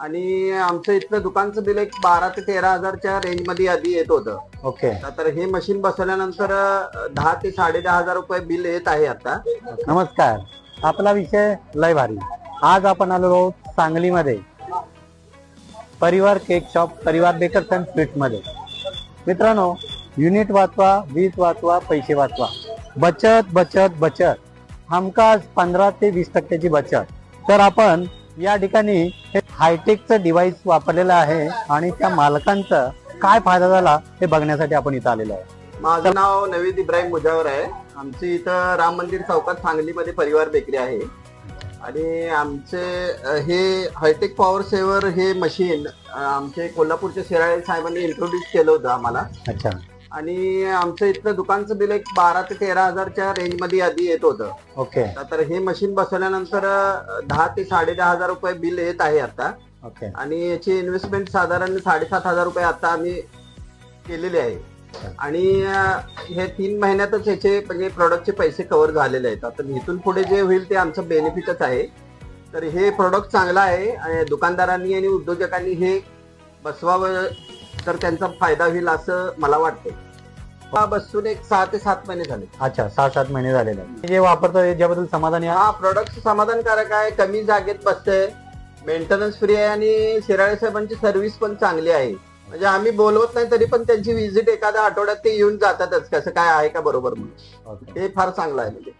आणि आमचं इथलं दुकानचं बिल एक बारा ते तेरा हजारच्या रेंजमध्ये आधी येत होतं. ओके. तर हे मशीन बसवल्यानंतर अं, दहा ते साडे दहा हजार रुपये बिल येत आहे आता. नमस्कार. आपला विषय लय भारी. आज आपण आलो आहोत सांगलीमध्ये. Parivar cake shop Parivar bakers and स्वीट्समध्ये मित्रांनो युनिट वाचवा वीज वाचवा पैसे वाचवा. बचत बचत बचत. हमखास पंधरा ते वीस टक्क्याची बचत. तर आपण या ठिकाणी हायटेकचं डिव्हाइस वापरलेलं आहे आणि त्या मालकांचा काय फायदा झाला हे बघण्यासाठी आपण इथं आलेलो आहे. माझं नाव नवीद इब्राहिम मुजावर आहे. आमची इथं राम मंदिर चौकात सांगलीमध्ये परिवार बेकरी आहे. आणि आमचे हे हायटेक पॉवर सेवर हे मशीन आमचे कोल्हापूरचे शिराळे साहेबांनी इंट्रोड्यूस केलं होतं आम्हाला. अच्छा. आणि आमचं इथलं दुकानचं बिल एक बारा ते तेरा हजारच्या रेंजमध्ये आधी येत होतं. ओके. तर हे मशीन बसवल्यानंतर अं, दहा ते साडे दहा हजार रुपये बिल येत आहे आता. ओके. आणि याची इन्व्हेस्टमेंट साधारण साडेसात हजार रुपये आता आम्ही केलेले आहे. आणि अं, हे तीन महिन्यातच याचे म्हणजे प्रोडक्टचे पैसे कव्हर झालेले आहेत. आता इथून पुढे जे होईल ते आमचं बेनिफिटच आहे. तर हे प्रोडक्ट चांगलं आहे. आणि दुकानदारांनी आणि उद्योजकांनी हे बसवावं तर त्यांचा फायदा होईल असं मला वाटतं हा बसून एक सहा ते सात महिने झाले. अच्छा सहा सात महिने झालेले. जे वापरतो याच्याबद्दल समाधानी आहे हा प्रोडक्ट समाधानकारक आहे. कमी जागेत बसते मेंटेनन्स फ्री आहे आणि शिराळे साहेबांची सर्व्हिस पण चांगली आहे. म्हणजे आम्ही बोलवत नाही तरी पण त्यांची व्हिजिट एखाद्या आठवड्यात ते येऊन जातातच. कसं काय आहे का बरोबर म्हणून. हे फार चांगलं आहे म्हणजे.